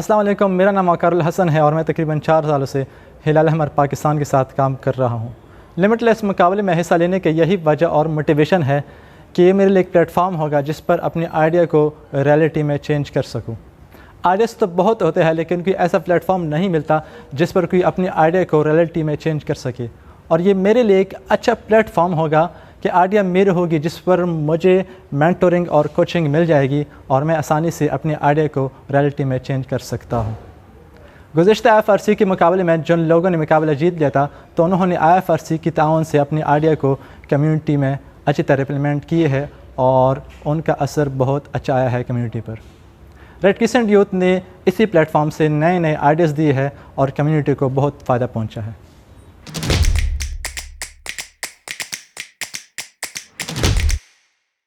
السلام علیکم، میرا نام وقار الحسن ہے اور میں تقریباً چار سالوں سے ہلال احمر پاکستان کے ساتھ کام کر رہا ہوں۔ لمٹ لیس مقابلے میں حصہ لینے کے یہی وجہ اور موٹیویشن ہے کہ یہ میرے لیے ایک پلیٹ فارم ہوگا جس پر اپنی آئیڈیا کو ریئلٹی میں چینج کر سکوں۔ آئیڈیاز تو بہت ہوتے ہیں لیکن کوئی ایسا پلیٹ فارم نہیں ملتا جس پر کوئی اپنی آئیڈیا کو ریئلٹی میں چینج کر سکے۔ اور یہ میرے لیے ایک اچھا پلیٹ فارم ہوگا کہ آئیڈیا میرے ہوگی جس پر مجھے مینٹورنگ اور کوچنگ مل جائے گی اور میں آسانی سے اپنی آئیڈیا کو ریئلٹی میں چینج کر سکتا ہوں۔ گزشتہ آئی ایف آر سی کے مقابلے میں جن لوگوں نے مقابلہ جیت لیا تھا، تو انہوں نے آئی ایف آر سی کی تعاون سے اپنی آئیڈیا کو کمیونٹی میں اچھی طرح امپلیمنٹ کیے ہے اور ان کا اثر بہت اچھا آیا ہے کمیونٹی پر۔ ریڈ کیسنٹ یوتھ نے اسی پلیٹ فارم سے نئے نئے آئیڈیاز دیے ہے اور کمیونٹی کو بہت فائدہ پہنچا ہے۔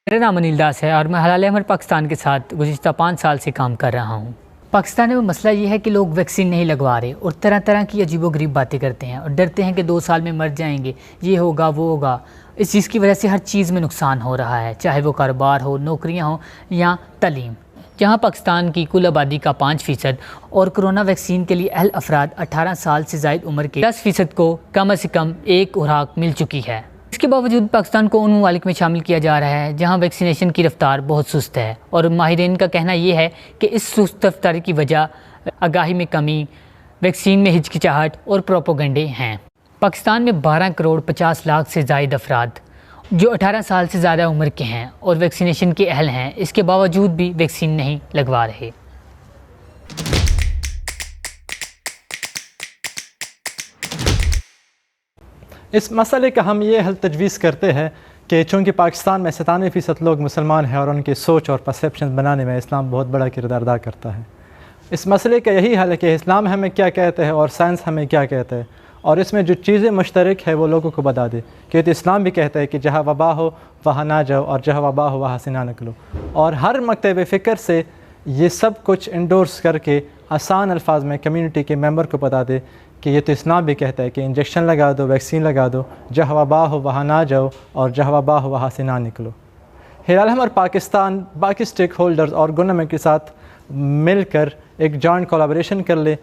میرا نام انیل داس ہے اور میں حلال احمد پاکستان کے ساتھ گزشتہ پانچ سال سے کام کر رہا ہوں۔ پاکستان میں مسئلہ یہ ہے کہ لوگ ویکسین نہیں لگوا رہے اور طرح طرح کی عجیب و غریب باتیں کرتے ہیں اور ڈرتے ہیں کہ دو سال میں مر جائیں گے، یہ ہوگا، وہ ہوگا۔ اس چیز کی وجہ سے ہر چیز میں نقصان ہو رہا ہے، چاہے وہ کاروبار ہو، نوکریاں ہوں یا تعلیم۔ جہاں پاکستان کی کل آبادی کا پانچ فیصد اور کرونا ویکسین کے لیے اہل افراد اٹھارہ سال سے زائد عمر کے دس فیصد کو کم از کم ایک خوراک مل چکی ہے۔ کے باوجود پاکستان کو ان ممالک میں شامل کیا جا رہا ہے جہاں ویکسینیشن کی رفتار بہت سست ہے اور ماہرین کا کہنا یہ ہے کہ اس سست رفتاری کی وجہ آگاہی میں کمی، ویکسین میں ہچکچاہٹ اور پروپوگنڈے ہیں۔ پاکستان میں بارہ کروڑ پچاس لاکھ سے زائد افراد جو اٹھارہ سال سے زیادہ عمر کے ہیں اور ویکسینیشن کے اہل ہیں، اس کے باوجود بھی ویکسین نہیں لگوا رہے۔ اس مسئلے کا ہم یہ حل تجویز کرتے ہیں کہ چونکہ پاکستان میں ستانوے فیصد لوگ مسلمان ہیں اور ان کی سوچ اور پرسیپشن بنانے میں اسلام بہت بڑا کردار ادا کرتا ہے۔ اس مسئلے کا یہی حل ہے کہ اسلام ہمیں کیا کہتے ہیں اور سائنس ہمیں کیا کہتے ہیں۔ اور اس میں جو چیزیں مشترک ہے وہ لوگوں کو بتا دے۔ کہ تو اسلام بھی کہتا ہے کہ جہاں وبا ہو وہاں نہ جاؤ اور جہاں وبا ہو وہاں سے نہ نکلو۔ اور ہر مکتب فکر سے یہ سب کچھ انڈورس کر کے آسان الفاظ میں کمیونٹی کے ممبر کو بتا دے کہ یہ تو اسلام بھی کہتا ہے کہ انجیکشن لگا دو ویکسین لگا دو، جہاں وبا ہو وہاں نہ جاؤ اور جہاں وبا ہو وہاں سے نہ نکلو۔ ہلال احمر پاکستان، باقی اسٹیک ہولڈرز اور گورنمنٹ کے ساتھ مل کر ایک جوائنٹ کولابریشن کر لے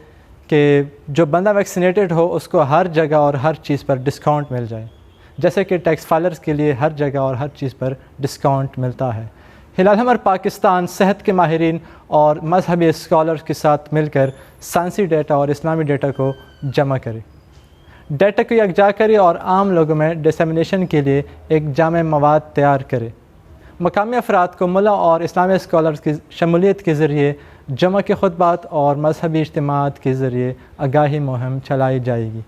کہ جو بندہ ویکسینیٹڈ ہو، اس کو ہر جگہ اور ہر چیز پر ڈسکاؤنٹ مل جائے۔ جیسے کہ ٹیکس فائلرز کے لیے ہر جگہ اور ہر چیز پر ڈسکاؤنٹ ملتا ہے۔ ہلال احمر پاکستان صحت کے ماہرین اور مذہبی اسکالرز کے ساتھ مل کر سائنسی ڈیٹا اور اسلامی ڈیٹا کو جمع کرے ڈیٹا کو یکجا کرے اور عام لوگوں میں ڈسیمنیشن کے لیے ایک جامع مواد تیار کرے مقامی افراد کو ملا اور اسلامی اسکالرز کی شمولیت کے ذریعے جمع کے خطبات اور مذہبی اجتماعات کے ذریعے آگاہی مہم چلائی جائے گی۔